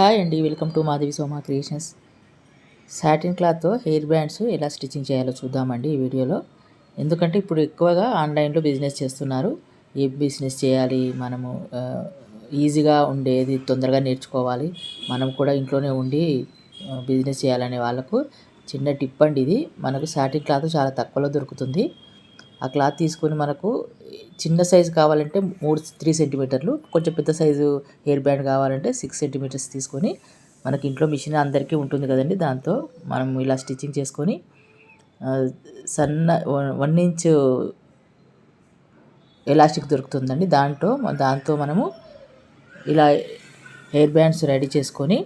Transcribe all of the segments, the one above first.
Hi అండి welcome to Madhavi Soma creations. Satin క్లాత్తో hair bands ఎలా స్టిచ్చింగ్ చేయాలో చూద్దామండి ఈ వీడియోలో. ఎందుకంటే ఇప్పుడు ఎక్కువగా ఆన్లైన్లో బిజినెస్ చేస్తున్నారు. ఏ బిజినెస్ చేయాలి మనము ఈజీగా ఉండేది తొందరగా నేర్చుకోవాలి. మనం కూడా ఇంట్లోనే ఉండి బిజినెస్ చేయాలనే వాళ్ళకు చిన్న టిప్ అండి ఇది. మనకు సాటిన్ క్లాత్ చాలా తక్కువలో దొరుకుతుంది. ఆ క్లాత్ తీసుకొని మనకు చిన్న సైజు కావాలంటే మూడు త్రీ సెంటీమీటర్లు కొంచెం పెద్ద సైజు హెయిర్ బ్యాండ్ కావాలంటే సిక్స్ సెంటీమీటర్స్ తీసుకొని మనకి ఇంట్లో మిషన్ అందరికీ ఉంటుంది కదండి. దాంతో మనం ఇలా స్టిచ్చింగ్ చేసుకొని సన్న వన్ ఇంచ్ ఎలాస్టిక్ దొరుకుతుందండి. దాంట్లో దాంతో మనము ఇలా హెయిర్ బ్యాండ్స్ రెడీ చేసుకొని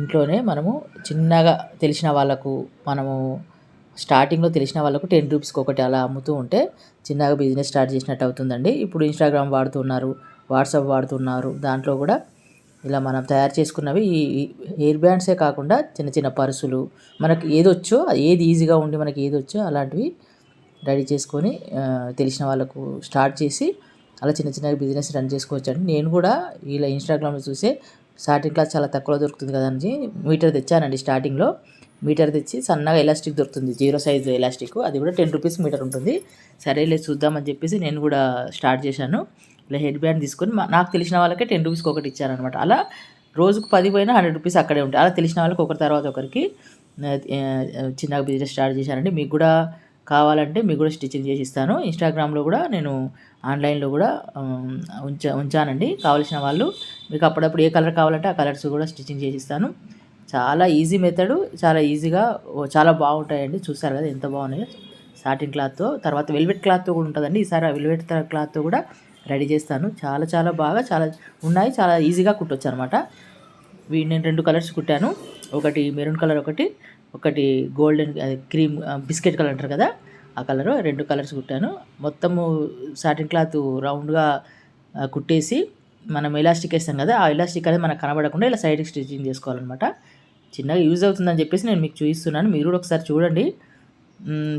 ఇంట్లోనే మనము చిన్నగా తెలిసిన వాళ్ళకు మనము స్టార్టింగ్లో తెలిసిన వాళ్ళకు టెన్ రూపీస్కి ఒకటి అలా అమ్ముతూ ఉంటే చిన్నగా బిజినెస్ స్టార్ట్ చేసినట్టు అవుతుందండి. ఇప్పుడు ఇన్స్టాగ్రామ్ వాడుతున్నారు వాట్సాప్ వాడుతున్నారు. దాంట్లో కూడా ఇలా మనం తయారు చేసుకున్నవి ఈ ఈ హెయిర్ బ్యాండ్సే కాకుండా చిన్న చిన్న పర్సులు మనకి ఏదొచ్చో ఏది ఈజీగా ఉండి మనకి ఏదొచ్చో అలాంటివి రెడీ చేసుకొని తెలిసిన వాళ్ళకు స్టార్ట్ చేసి అలా చిన్న చిన్న బిజినెస్ రన్ చేసుకోవచ్చు అండి నేను కూడా ఇలా ఇన్స్టాగ్రామ్లో చూసే స్టార్టింగ్ క్లాస్ చాలా తక్కువలో దొరుకుతుంది కదా అని మీటర్ తెచ్చానండి స్టార్టింగ్లో. మీటర్ తెచ్చి సన్నగా ఎలాస్టిక్ దొరుకుతుంది. Zero size elastic. అది కూడా టెన్ రూపీస్ మీటర్ ఉంటుంది. సరేలే చూద్దామని చెప్పేసి నేను కూడా స్టార్ట్ చేశాను. ఇలా హెడ్ బ్యాండ్ తీసుకొని మా- నాకు తెలిసిన వాళ్ళకే టెన్ రూపీస్కి ఒకటి ఇచ్చారనమాట అలా రోజుకు పది పోయినా హండ్రెడ్ రూపీస్ అక్కడే ఉంటాయి. అలా తెలిసిన వాళ్ళకి ఒకరి తర్వాత ఒకరికి చిన్నగా బిజినెస్ స్టార్ట్ చేశానండి. మీకు కూడా కావాలంటే మీకు కూడా స్టిచ్చింగ్ చేసి ఇస్తాను. ఇన్స్టాగ్రామ్లో కూడా నేను ఆన్లైన్లో కూడా ఉంచా ఉంచానండి. కావలసిన వాళ్ళు మీకు అప్పుడప్పుడు ఏ కలర్ కావాలంటే ఆ కలర్స్ కూడా స్టిచ్చింగ్ చేసి ఇస్తాను. చాలా ఈజీ మెథడ్ చాలా ఈజీగా చాలా బాగుంటాయండి. చూసారు కదా ఎంత బాగున్నాయో. సాటిన్ క్లాత్తో తర్వాత వెల్వెట్ క్లాత్తో కూడా ఉంటుందండి. ఈసారి ఆ వెల్వెట్ క్లాత్తో కూడా రెడీ చేస్తాను. చాలా చాలా బాగా చాలా ఉన్నాయి. చాలా ఈజీగా కుట్టొచ్చు అనమాట నేను రెండు కలర్స్ కుట్టాను. ఒకటి మెరూన్ కలర్ ఒకటి ఒకటి గోల్డెన్ క్రీమ్ బిస్కెట్ కలర్ అంటారు కదా ఆ కలరు రెండు కలర్స్ కుట్టాను. మొత్తము సాటిన్ క్లాత్ రౌండ్గా కుట్టేసి మనం ఎలాస్టిక్ వేస్తాం కదా ఆ ఎలాస్టిక్ అనేది మనకు కనబడకుండా ఇలా సైడ్కి స్టిచ్చింగ్ చేసుకోవాలన్నమాట. చిన్నగా యూజ్ అవుతుందని చెప్పేసి నేను మీకు చూపిస్తున్నాను. మీరు కూడా ఒకసారి చూడండి.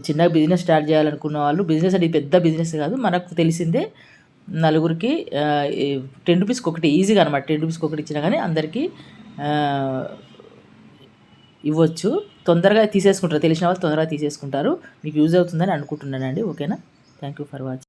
చిన్నగా బిజినెస్ స్టార్ట్ చేయాలనుకున్న వాళ్ళు బిజినెస్ అంటే పెద్ద బిజినెస్ కాదు మనకు తెలిసిందే నలుగురికి టెన్ రూపీస్కి ఒకటి ఈజీగా అనమాట టెన్ రూపీస్కి ఒకటి ఇచ్చినా కానీ అందరికీ ఇవ్వచ్చు. తొందరగా తీసేసుకుంటారు. తెలిసిన వాళ్ళు తొందరగా తీసేసుకుంటారు. మీకు యూజ్ అవుతుందని అనుకుంటున్నానండి. ఓకేనా? Thank you for watching